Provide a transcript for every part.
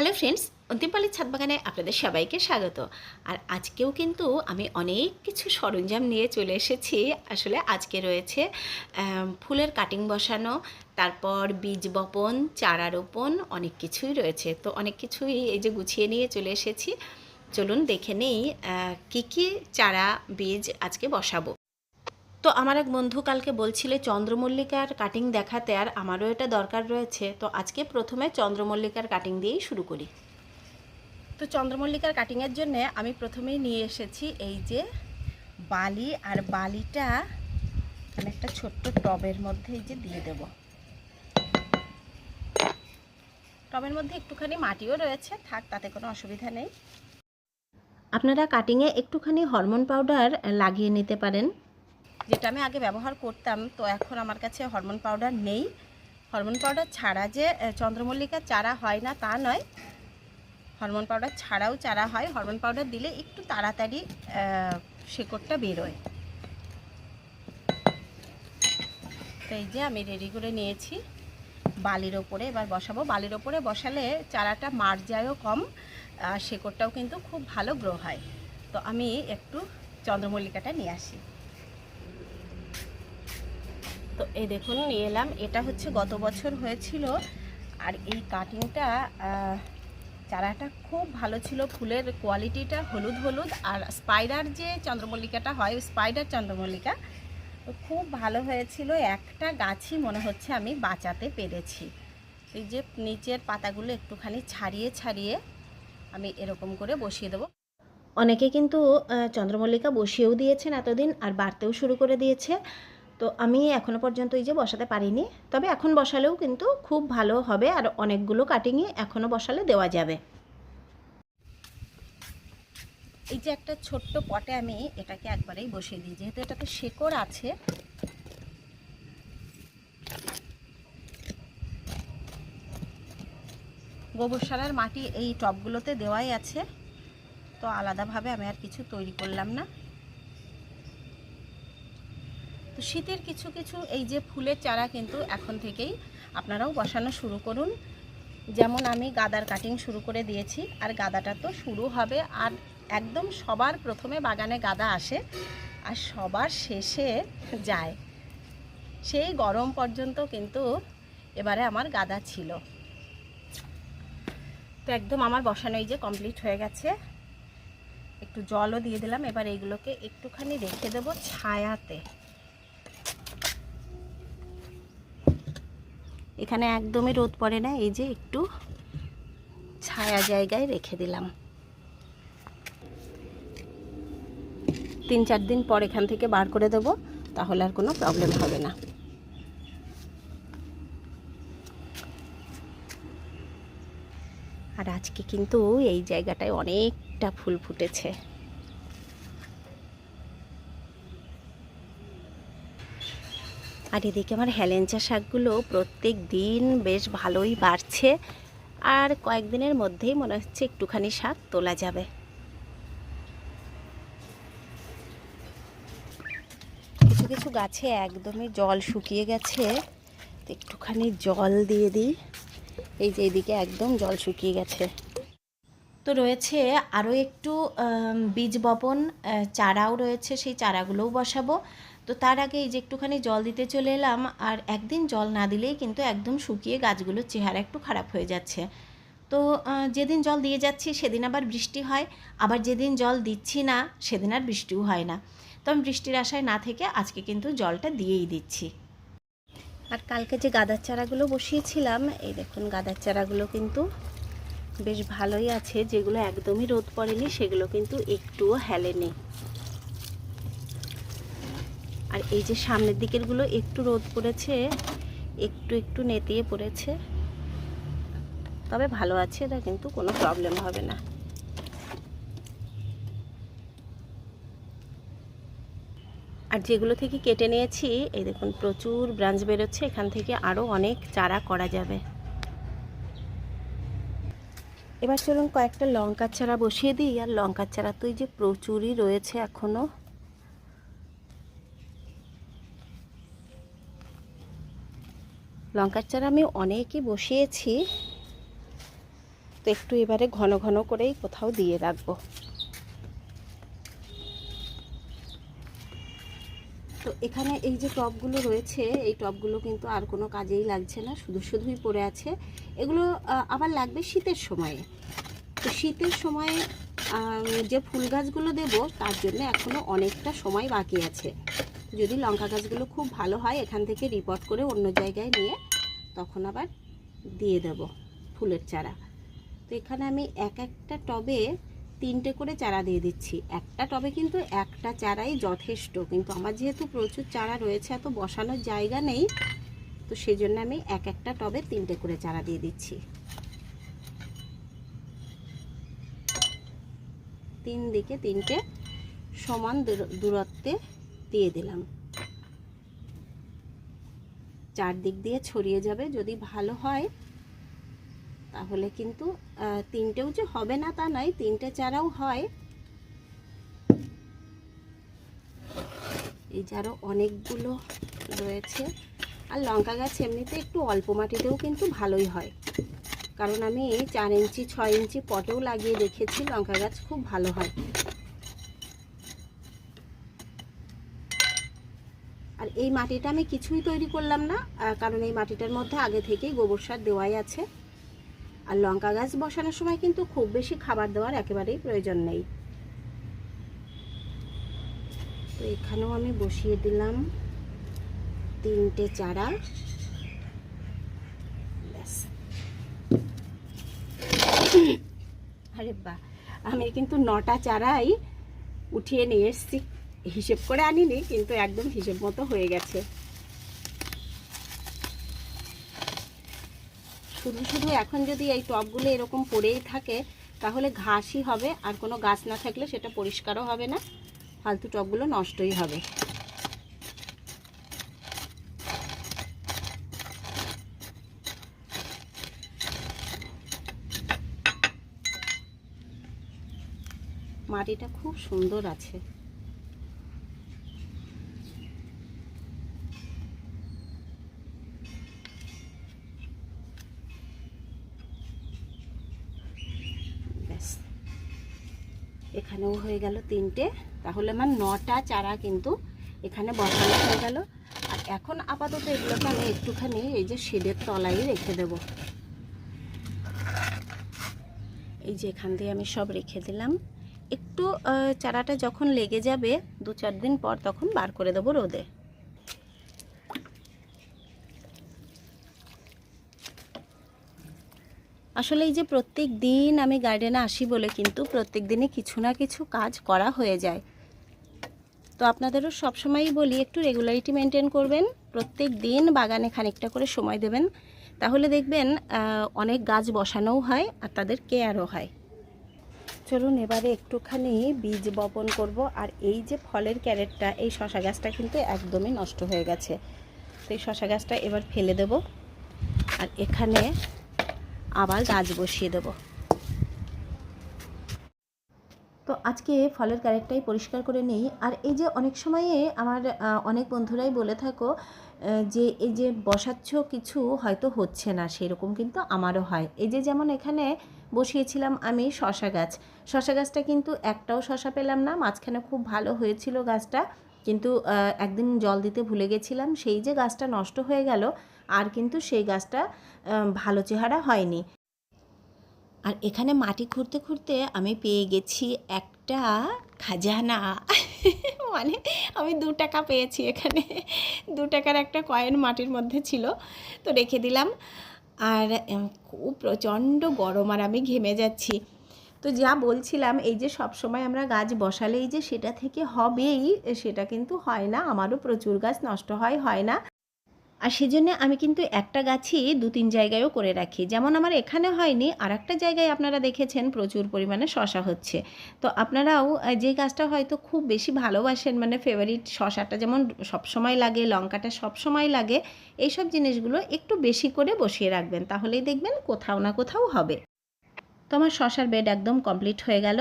Hello friends অন্তিমপালির ছাদ বাগানে আপনাদের সবাইকে স্বাগত। আর আজকেও কিন্তু আমি অনেক কিছু সরঞ্জাম নিয়ে চলে এসেছি। আসলে আজকে রয়েছে ফুলের কাটিং বসানো, তারপর বীজ বপন, চারা রোপণ, অনেক কিছুই রয়েছে। তো অনেক কিছুই এই যে গুছিয়ে নিয়ে চলে এসেছি। চলুন দেখে নেই কী কী চারা বীজ আজকে বসাবো। তো আমার এক বন্ধু কালকে বলছিলে চন্দ্রমল্লিকার কাটিং দেখাতে আর আমারও এটা দরকার রয়েছে। তো আজকে প্রথমে চন্দ্রমল্লিকার কাটিং দিয়েই শুরু করি। তো চন্দ্রমল্লিকার কাটিংয়ের জন্য আমি প্রথমেই নিয়ে এসেছি এই যে বালি আর বালিটা এখানে একটা ছোট্ট টবের মধ্যে এই যে দিয়ে দেব। টবের মধ্যে একটুখানি মাটিও রয়েছে থাক তাতে কোনো অসুবিধা নেই। আপনারা কাটিংয়ে একটুখানি হরমোন পাউডার লাগিয়ে নিতে পারেন। যেটা আমি আগে ব্যবহার করতাম, তো এখন আমার কাছে হরমোন পাউডার নেই। হরমোন পাউডার ছাড়া যে চন্দ্রমল্লিকার চারা হয় না তা নয়। হরমোন পাউডার ছাড়াও চারা হয়। হরমোন পাউডার দিলে একটু তাড়াতাড়ি শেকড়টা বেরোয়। তো এই যে আমি রেডি করে নিয়েছি। বালির ওপরে এবার বসাবো। বালির ওপরে বসালে চারাটা মার যায়ও কম, আর শেকড়টাও কিন্তু খুব ভালো গ্রো হয়। তো আমি একটু চন্দ্রমল্লিকাটা নিয়ে আসি। তো এই দেখুন, নিয়ে এলাম। এটা হচ্ছে গত বছর হয়েছিল। আর এই কাটিংটা চারাটা খুব ভালো ছিল। ফুলের কোয়ালিটিটা হলুদ হলুদ। আর স্পাইডার যে চন্দ্রমল্লিকাটা হয় স্পাইডার চন্দ্রমল্লিকা খুব ভালো হয়েছিল। একটা গাছই মনে হচ্ছে আমি বাঁচাতে পেরেছি। এই যে নিচের পাতাগুলো একটুখানি ছাড়িয়ে ছাড়িয়ে আমি এরকম করে বসিয়ে দেবো। অনেকে কিন্তু চন্দ্রমল্লিকা বসিয়েও দিয়েছেন এতদিন, আর বাড়তেও শুরু করে দিয়েছে। তো আমি এখনও পর্যন্ত এই যে বসাতে পারিনি। তবে এখন বসালেও কিন্তু খুব ভালো হবে আর অনেকগুলো কাটিংয়ে এখনও বসালে দেওয়া যাবে। এই যে একটা ছোট্ট পটে আমি এটাকে একবারেই বসিয়ে দিই। যেহেতু এটাতে শেকড় আছে, গোবর সারার মাটি এই টবগুলোতে দেওয়াই আছে। তো আলাদাভাবে আমি আর কিছু তৈরি করলাম না। তো শীতের কিছু কিছু এই যে ফুলের চারা কিন্তু এখন থেকেই আপনারাও বসানো শুরু করুন। যেমন আমি গাদার কাটিং শুরু করে দিয়েছি, আর গাদাটা তো শুরু হবে, আর একদম সবার প্রথমে বাগানে গাদা আসে, আর সবার শেষে যায়। সেই গরম পর্যন্ত কিন্তু এবারে আমার গাদা ছিল। তো একদম আমার বসানো এই যে কমপ্লিট হয়ে গেছে। একটু জলও দিয়ে দিলাম, এবার এইগুলোকে একটুখানি রেখে দেবো ছায়াতে। এখানে একদমই রোদ পড়ে না, এই যে একটু ছায়া জায়গায় রেখে দিলাম। তিন চার দিন পর এখান থেকে বার করে দেব, তাহলে আর কোনো প্রবলেম হবে না। আর আজকে কিন্তু এই জায়গাটায় অনেকটা ফুল ফুটেছে। আর এদিকে আমার হেলেঞ্চা শাকগুলো প্রত্যেক দিন বেশ ভালোই বাড়ছে। আর কয়েকদিনের মধ্যেই মনে হচ্ছে একটুখানি শাক তোলা যাবে। কিছু কিছু গাছে একদমই জল শুকিয়ে গেছে। তো একটুখানি জল দিয়ে দিই। এই যে এদিকে একদম জল শুকিয়ে গেছে। তো রয়েছে আরও একটু বীজ বপন চারাও রয়েছে, সেই চারাগুলোও বসাবো। তো তার আগে এই যে একটুখানি জল দিতে চলে এলাম, আর একদিন জল না দিলেই কিন্তু একদম শুকিয়ে গাছগুলোর চেহারা একটু খারাপ হয়ে যাচ্ছে। তো যেদিন জল দিয়ে যাচ্ছি সেদিন আবার বৃষ্টি হয়, আবার যেদিন জল দিচ্ছি না সেদিন আর বৃষ্টিও হয় না। তো আমি বৃষ্টির আশায় না থেকে আজকে কিন্তু জলটা দিয়েই দিচ্ছি। আর কালকে যে গাদার চারাগুলো বসিয়েছিলাম, এই দেখুন গাদার চারাগুলো কিন্তু বেশ ভালোই আছে, যেগুলো একদমই রোদ পড়েনি, সেগুলো কিন্তু একটুও হেলেনি। আর এই যে সামনের দিকেরগুলো একটু রোদ পড়েছে, একটু একটু নেতিয়ে পড়েছে। তবে ভালো আছে, এটা কিন্তু কোনো প্রবলেম হবে না। আর যেগুলো থেকে কেটে নিয়েছি, এই দেখুন প্রচুর ব্রাঞ্চ বেরোচ্ছে, এখান থেকে আরও অনেক চারা করা যাবে। এবার চলুন কয়েকটা লঙ্কার চারা বসিয়ে দিই, আর লঙ্কার চারা তো এই যে প্রচুরই রয়েছে এখনও লঙ্কার চারা আমি অনেকই বসিয়েছি। তো একটু এবারে ঘন ঘন করেই কোথাও দিয়ে রাখব। তো এখানে এই যে টবগুলো রয়েছে, এই টবগুলো কিন্তু আর কোনো কাজেই লাগছে না, শুধু শুধুই পড়ে আছে। এগুলো আবার লাগবে শীতের সময়ে। তো শীতের সময়ে যে ফুল গাছগুলো দেব, তার জন্য এখনও অনেকটা সময় বাকি আছে। যদি লঙ্কা গাছগুলো খুব ভালো হয়, এখান থেকে রিপোর্ট করে অন্য জায়গায় নিয়ে তখন আবার দিয়ে দেব ফুলের চারা। তো এখানে আমি এক একটা টবে তিনটে করে চারা দিয়ে দিচ্ছি। একটা টবে কিন্তু একটা চারাই যথেষ্ট, কিন্তু আমার যেহেতু প্রচুর চারা রয়েছে, এত বসানোর জায়গা নেই, তো সেই জন্য আমি এক একটা টবে তিনটে করে চারা দিয়ে দিচ্ছি। তিন দিকে তিনটে সমান দূর- দূরত্বে দিয়ে দিলাম। চারদিক দিয়ে ছড়িয়ে যাবে। যদি ভালো হয়, তাহলে কিন্তু তিনটেও যে হবে না তা নয়, তিনটে চারাও হয়। এই যে আরও অনেকগুলো রয়েছে। আর লঙ্কা গাছ এমনিতে একটু অল্প মাটিতেও কিন্তু ভালোই হয়। কারণ আমি চার ইঞ্চি, ছয় ইঞ্চি পটেও লাগিয়ে দেখেছি লঙ্কা গাছ খুব ভালো হয়। এই মাটিটা আমি কিছুই তৈরি করলাম না কারণ এই মাটিটার মধ্যে আগে থেকেই গোবর সার দেওয়াই আছে। আর লঙ্কা গাছ বসানোর সময় কিন্তু খুব বেশি খাবার দেওয়ার একেবারেই প্রয়োজন নেই। তো এখানেও আমি বসিয়ে দিলাম তিনটে চারা। আরে বা আমি কিন্তু নটা চারাই উঠিয়ে নিয়ে এসেছি। হিসেব করে আনিনি, কিন্তু একদম হিসেব মতো হয়ে গেছে। শুধু শুধু এখন যদি এই টবগুলো এরকম পড়েই থাকে, তাহলে ঘাসই হবে, আর কোনো গাছ না থাকলে সেটা পরিষ্কারও হবে না, ফালতু টবগুলো নষ্টই হবে। মাটিটা খুব সুন্দর আছে। এখানেও হয়ে গেল তিনটে। তাহলে আমার নটা চারা কিন্তু এখানে বসানো হয়ে গেল। আর এখন আপাতত এগুলোকে আমি একটুখানি এই যে শেডের তলায় রেখে দেব। এই যে এখান দিয়ে আমি সব রেখে দিলাম। একটু চারাটা যখন লেগে যাবে দু চার দিন পর তখন বার করে দেবো রোদে। আসলে এই যে প্রত্যেক দিন আমি গার্ডেনে আসি বলে কিন্তু প্রত্যেক দিনই কিছু না কিছু কাজ করা হয়ে যায়। তো আপনাদেরও সবসময়ই বলি, একটু রেগুলারিটি মেনটেন করবেন, প্রত্যেক দিন বাগানে খানিকটা করে সময় দেবেন। তাহলে দেখবেন অনেক গাছ বসানোও হয় আর তাদের কেয়ারও হয়। চলুন এবারে একটুখানি বীজ বপন করব আর এই যে ফলের ক্যারেটটা, এই শশা গাছটা কিন্তু একদমই নষ্ট হয়ে গেছে। তো এই শশা গাছটা এবার ফেলে দেব। আর এখানে আবার গাছ বসিয়ে দেব। তো আজকে ফলের ক্যারেটটাই পরিষ্কার করে নিই। আর এই যে অনেক সময়ে আমার অনেক বন্ধুরাই বলে থাকো যে এই যে বসাচ্ছ কিছু হয়তো হচ্ছে না, সেরকম কিন্তু আমারও হয়। এই যে যেমন এখানে বসিয়েছিলাম আমি শশা গাছ। শশা গাছটা কিন্তু একটাও শশা পেলাম না, মাঝখানে খুব ভালো হয়েছিল গাছটা। কিন্তু একদিন জল দিতে ভুলে গেছিলাম, সেই যে গাছটা নষ্ট হয়ে গেল, আর কিন্তু সেই গাছটা ভালো চেহারা হয়নি। আর এখানে মাটি খুঁড়তে খুঁড়তে আমি পেয়ে গেছি একটা খাজানা। মানে আমি দু টাকা পেয়েছি এখানে। দু টাকার একটা কয়েন মাটির মধ্যে ছিল, তো রেখে দিলাম। আর খুব প্রচণ্ড গরম আর আমি ঘেমে যাচ্ছি। তো যা বলছিলাম, এই যে সব সময় আমরা গাছ বসালেই যে সেটা থেকে হবেই, সেটা কিন্তু হয় না। আমারও প্রচুর গাছ নষ্ট হয় হয় না। আর সেজন্য আমি কিন্তু একটা গাছই দু তিন জায়গায়ও করে রাখি। যেমন আমার এখানে হয়নি আর একটা জায়গায় আপনারা দেখেছেন প্রচুর পরিমাণে শশা হচ্ছে। তো আপনারাও যে গাছটা হয়তো খুব বেশি ভালোবাসেন মানে ফেভারিট শশাটা যেমন সব সময় লাগে, লঙ্কাটা সব সময় লাগে, এইসব জিনিসগুলো একটু বেশি করে বসিয়ে রাখবেন। তাহলেই দেখবেন কোথাও না কোথাও হবে। তো আমার শশার বেড একদম কমপ্লিট হয়ে গেল।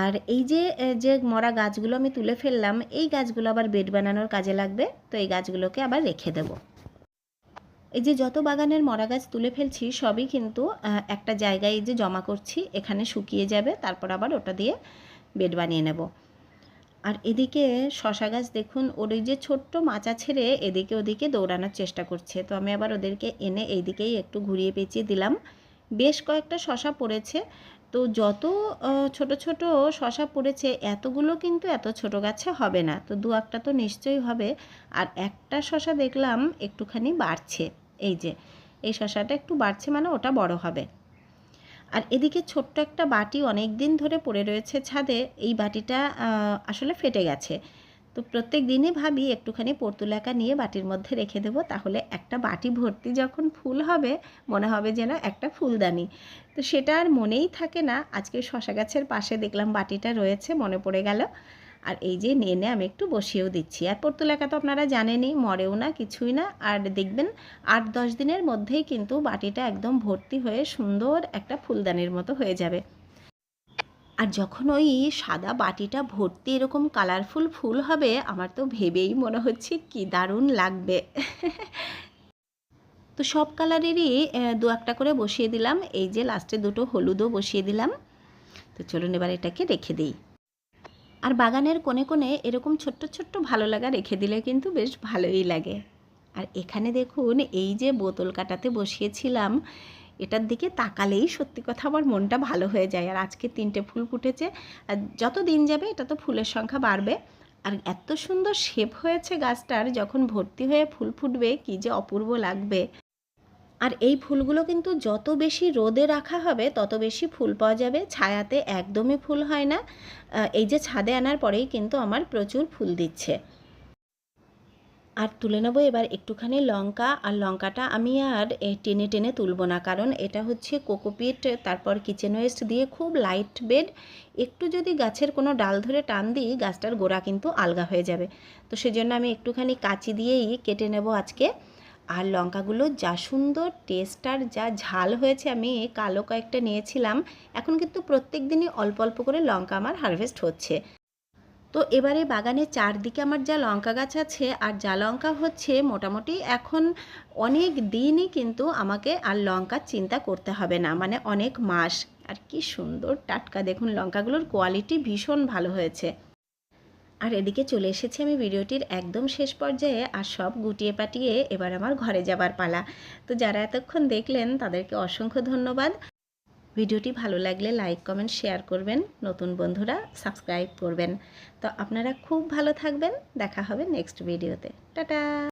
আর এই যে যে মরা গাছগুলো আমি তুলে ফেললাম, এই গাছগুলো আবার বেড বানানোর কাজে লাগবে। তো এই গাছগুলোকে আবার রেখে দেব। এই যে যত বাগানের মরা গাছ তুলে ফেলছি, সবই কিন্তু একটা জায়গায় যে জমা করছি, এখানে শুকিয়ে যাবে, তারপর আবার ওটা দিয়ে বেড বানিয়ে নেব। আর এদিকে শশা গাছ দেখুন, ওর ওই যে ছোট্ট মাচা ছেড়ে এদিকে ওদিকে দৌড়ানোর চেষ্টা করছে। তো আমি আবার ওদেরকে এনে এইদিকেই একটু ঘুরিয়ে পেঁচিয়ে দিলাম। বেশ কয়েকটা শশা পড়েছে। তো যত ছোট ছোট শশা পড়েছে, এতগুলো কিন্তু এত ছোট গাছে হবে না। তো দু একটা তো নিশ্চয়ই হবে। আর একটা শশা দেখলাম একটুখানি বাড়ছে। এই যে, এই শশাটা একটু বাড়ছে মানে ওটা বড় হবে। আর এদিকে ছোট্ট একটা বাটি অনেক দিন ধরে পড়ে রয়েছে ছাদে। এই বাটিটা আসলে ফেটে গেছে। তো প্রত্যেক দিনই ভাবি একটুখানি পর্তুলাকা নিয়ে বাটির মধ্যে রেখে দেবো, তাহলে একটা বাটি ভর্তি যখন ফুল হবে, মনে হবে যেন একটা ফুলদানি। তো সেটা আর মনেই থাকে না, আজকে শশা গাছের পাশে দেখলাম বাটিটা রয়েছে, মনে পড়ে গেল। আর এই যে নিয়ে আমি একটু বসিয়েও দিচ্ছি। আর পর্তুলাকা তো আপনারা জানেনই, মরেও না, কিছুই না। আর দেখবেন আট দশ দিনের মধ্যেই কিন্তু বাটিটা একদম ভর্তি হয়ে সুন্দর একটা ফুলদানির মতো হয়ে যাবে। আর যখন ওই সাদা বাটিটা ভর্তি এরকম কালারফুল ফুল হবে, আমার তো ভেবেই মনে হচ্ছে কি দারুণ লাগবে। তো সব কালারেরই দু একটা করে বসিয়ে দিলাম। এই যে লাস্টে দুটো হলুদও বসিয়ে দিলাম। তো চলুন এবার এটাকে রেখে দিই। আর বাগানের কোণে কোণে এরকম ছোট্ট ছোট্ট ভালো লাগা রেখে দিলে কিন্তু বেশ ভালোই লাগে। আর এখানে দেখুন, এই যে বোতল কাটাতে বসিয়েছিলাম এটার দিকে তাকালেই সত্যি কথা আমার মনটা ভালো হয়ে যায়। আর আজকে তিনটে ফুল ফুটেছে, আর যত দিন যাবে এটা তো ফুলের সংখ্যা বাড়বে। আর এত সুন্দর শেপ হয়েছে গাছটার, যখন ভর্তি হয়ে ফুল ফুটবে, কি যে অপূর্ব লাগবে। আর এই ফুলগুলো কিন্তু যত বেশি রোদে রাখা হবে, তত বেশি ফুল পাওয়া যাবে। ছায়াতে একদমই ফুল হয় না। এই যে ছাদে আনার পরেই কিন্তু আমার প্রচুর ফুল দিচ্ছে। আর তুলে নেব এবার একটুখানি লঙ্কা, আর লঙ্কাটা আমি আর টেনে টেনে তুলবো না। কারণ এটা হচ্ছে কোকোপিট তারপর কিচেন ওয়েস্ট দিয়ে খুব লাইট বেড একটু যদি গাছের কোনো ডাল ধরে টান দিই, গাছটার গোড়া কিন্তু আলগা হয়ে যাবে। তো সেজন্য আমি একটুখানি কাঁচি দিয়েই কেটে নেব আজকে। আর লঙ্কাগুলো যা সুন্দর টেস্ট আর যা ঝাল হয়েছে, আমি কালো কয়েকটা নিয়েছিলাম। এখন কিন্তু প্রত্যেক দিনই অল্প অল্প করে লঙ্কা আমার হারভেস্ট হচ্ছে। তো এবারে বাগানে চারদিকে আমার যা লঙ্কা গাছ আছে আর যা লঙ্কা হচ্ছে মোটামুটি এখন অনেক দিনই কিন্তু আমাকে আর লঙ্কার চিন্তা করতে হবে না। মানে অনেক মাস। আর কি সুন্দর টাটকা দেখুন লঙ্কাগুলোর কোয়ালিটি ভীষণ ভালো হয়েছে। আর এদিকে চলে এসেছি আমি ভিডিওটির একদম শেষ পর্যায়ে আর সব গুটিয়ে পাটিয়ে এবার আমার ঘরে যাবার পালা। তো যারা এতক্ষণ দেখলেন তাদেরকে অসংখ্য ধন্যবাদ। ভিডিওটি ভালো লাগলে লাইক, কমেন্ট, শেয়ার করবেন। নতুন বন্ধুরা সাবস্ক্রাইব করবেন। তো আপনারা খুব ভালো থাকবেন। দেখা হবে নেক্সট ভিডিওতে। টাটা!